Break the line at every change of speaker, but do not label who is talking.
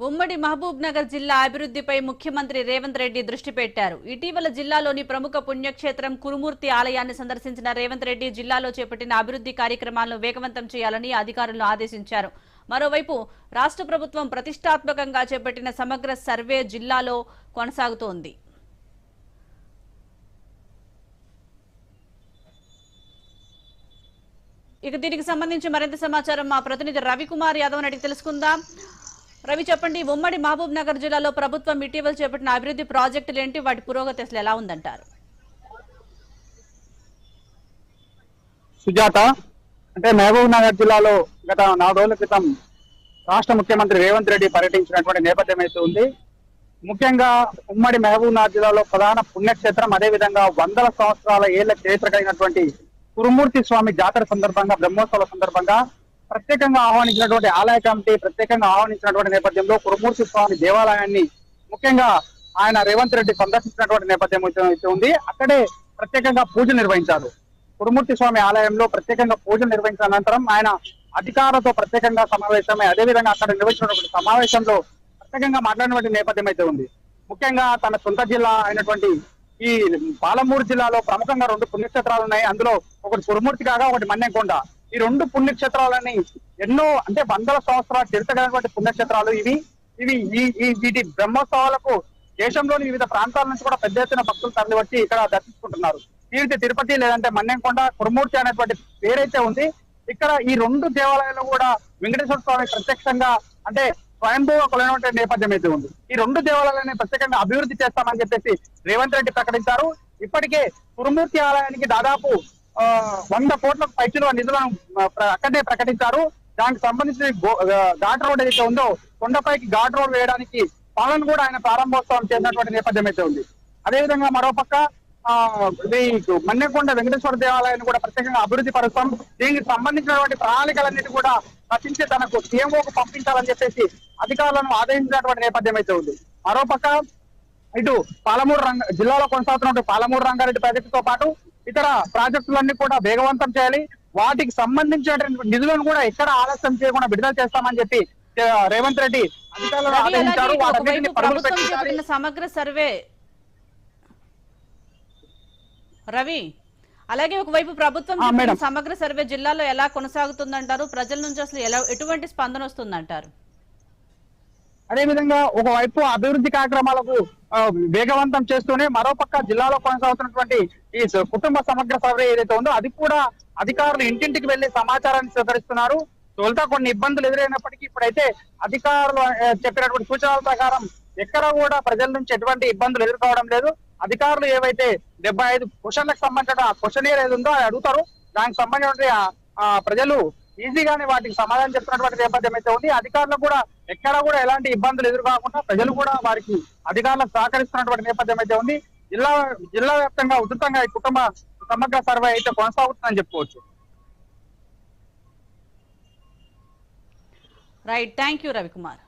ఉమ్మడి మహబూబ్ నగర్ జిల్లా అభివృద్ధిపై ముఖ్యమంత్రి రేవంత్ రెడ్డి దృష్టి పెట్టారు. ఇటీవల జిల్లాలోని ప్రముఖ పుణ్యక్షేత్రం కురుమూర్తి ఆలయాన్ని సందర్శించిన రేవంత్ రెడ్డి జిల్లాలో చేపట్టిన అభివృద్ధి కార్యక్రమాలను వేగవంతం చేయాలని అధికారులను ఆదేశించారు. మరోవైపు రాష్ట్ర ప్రభుత్వం ప్రతిష్టాత్మకంగా చేపట్టిన సమగ్ర సర్వే జిల్లాలో కొనసాగుతోంది. ఇక దీనికి సంబంధించి మరింత సమాచారం మా ప్రతినిధి రవికుమార్ యాదవ్ అడిగి తెలుసుకుందాం. రవి చెప్పండి ఉమ్మడి మహబూబ్ నగర్ జిల్లాలో ప్రభుత్వం ఇటీవల చేపట్టిన అభివృద్ధి ప్రాజెక్టులు ఏంటి? వాటి పురోగతి అసలు ఎలా ఉందంటారు?
సుజాత అంటే మహబూబ్ నగర్ జిల్లాలో గత నాలుగు రోజుల క్రితం రాష్ట్ర ముఖ్యమంత్రి రేవంత్ రెడ్డి పర్యటించినటువంటి నేపథ్యం అయితే ఉంది. ముఖ్యంగా ఉమ్మడి మహబూబ్ నగర్ జిల్లాలో ప్రధాన పుణ్యక్షేత్రం అదేవిధంగా వందల సంవత్సరాల ఏళ్ళ చరిత్ర కలిగినటువంటి కురుమూర్తి స్వామి జాతర సందర్భంగా బ్రహ్మోత్సవాల సందర్భంగా ప్రత్యేకంగా ఆహ్వానించినటువంటి ఆలయ కమిటీ ప్రత్యేకంగా ఆహ్వానించినటువంటి నేపథ్యంలో కురుమూర్తి స్వామి దేవాలయాన్ని ముఖ్యంగా ఆయన రేవంత్ రెడ్డి సందర్శించినటువంటి నేపథ్యం అయితే ఉంది. అక్కడే ప్రత్యేకంగా పూజలు నిర్వహించారు. కురుమూర్తి స్వామి ఆలయంలో ప్రత్యేకంగా పూజలు నిర్వహించిన అనంతరం ఆయన అధికారులతో ప్రత్యేకంగా సమావేశమై అదేవిధంగా అక్కడ నిర్వహించినటువంటి సమావేశంలో ప్రత్యేకంగా మాట్లాడినటువంటి నేపథ్యం అయితే ఉంది. ముఖ్యంగా తన సొంత జిల్లా అయినటువంటి ఈ పాలమూరు జిల్లాలో ప్రముఖంగా రెండు పుణ్యక్షేత్రాలు ఉన్నాయి. అందులో ఒకటి కురుమూర్తి కాగా ఒకటి మన్నెకొండ. ఈ రెండు పుణ్యక్షేత్రాలని ఎన్నో అంటే వందల సంవత్సరాల చరిత్ర కలిగినటువంటి పుణ్యక్షేత్రాలు ఇవి. ఇవి ఈ వీటి బ్రహ్మోత్సవాలకు దేశంలోని వివిధ ప్రాంతాల నుంచి కూడా పెద్ద ఎత్తున భక్తులు తరలివచ్చి ఇక్కడ దర్శించుకుంటున్నారు. తీర్థి తిరుపతి లేదంటే మన్నెంకొండ కురుమూర్తి అనేటువంటి పేరైతే ఉంది. ఇక్కడ ఈ రెండు దేవాలయాలు కూడా వెంకటేశ్వర స్వామి ప్రత్యక్షంగా అంటే స్వయంభూగా కొలైనటువంటి నేపథ్యం అయితే ఉంది. ఈ రెండు దేవాలయాలని ప్రత్యేకంగా అభివృద్ధి చేస్తామని చెప్పేసి రేవంత్ రెడ్డి ప్రకటించారు. ఇప్పటికే కురుమూర్తి ఆలయానికి దాదాపు వంద కోట్లకు పైచుల నిధులను అక్కడే ప్రకటించారు. దానికి సంబంధించిన ఘాట్ రోడ్ ఏదైతే ఉందో కొండపైకి ఘాట్ రోడ్ వేయడానికి పాలన కూడా ఆయన ప్రారంభోత్సవం చేసినటువంటి నేపథ్యం అయితే ఉంది. అదేవిధంగా మరోపక్క ఆ మన్నెకొండ వెంకటేశ్వర దేవాలయాన్ని కూడా ప్రత్యేకంగా అభివృద్ధి పరుస్తాం. దీనికి సంబంధించినటువంటి ప్రణాళికలన్నిటి కూడా రచించి తనకు సీఎంఓకు పంపించాలని చెప్పేసి అధికారులను ఆదేశించినటువంటి నేపథ్యం అయితే ఉంది. మరోపక్క ఇటు పాలమూరు రంగ జిల్లాలో కొనసాగుతున్నటువంటి పాలమూరు రంగారెడ్డి ప్రాజెక్టుతో పాటు ఇతర ప్రాజెక్టులన్నీ కూడా వేగవంతం చేయాలి. వాటికి సంబంధించినటువంటి నిధులను కూడా ఎక్కడ ఆలస్యం చేయకుండా విడుదల చేస్తామని చెప్పి రేవంత్ రెడ్డి
సమగ్ర సర్వే. రవి అలాగే ఒకవైపు ప్రభుత్వం. సమగ్ర సర్వే జిల్లాలో ఎలా కొనసాగుతుందంటారు? ప్రజల నుంచి అసలు ఎలా ఎటువంటి స్పందన వస్తుందంటారు?
అదే విధంగా ఒకవైపు అభివృద్ధి కార్యక్రమాలకు వేగవంతం చేస్తూనే మరోపక్క జిల్లాలో కొనసాగుతున్నటువంటి ఈ కుటుంబ సమగ్ర సర్వే ఏదైతే ఉందో అది కూడా అధికారులు ఇంటింటికి వెళ్ళి సమాచారాన్ని సేకరిస్తున్నారు. తొలుత కొన్ని ఇబ్బందులు ఎదురైనప్పటికీ ఇప్పుడైతే అధికారులు చెప్పినటువంటి సూచనల ప్రకారం ఎక్కడ కూడా ప్రజల నుంచి ఎటువంటి ఇబ్బందులు ఎదుర్కోవడం లేదు. అధికారులు ఏవైతే డెబ్బై ఐదు క్వశ్చన్లకు సంబంధించిన క్వశ్చన్ ఏదైతే ఉందో అది అడుగుతారు. దానికి సంబంధించిన ఆ ప్రజలు ఈజీగానే వాటికి సమాధానం చెప్తున్నటువంటి నేపథ్యం అయితే ఉంది. అధికారులు కూడా ఎక్కడ కూడా ఎలాంటి ఇబ్బందులు ఎదురుకాకుండా ప్రజలు కూడా వారికి అధికారులకు సహకరిస్తున్నటువంటి నేపథ్యం అయితే ఉంది. జిల్లా జిల్లా వ్యాప్తంగా ఉధృతంగా ఈ కుటుంబ సమగ్ర సర్వే అయితే కొనసాగుతుందని చెప్పుకోవచ్చు.
Right thank you Ravikumar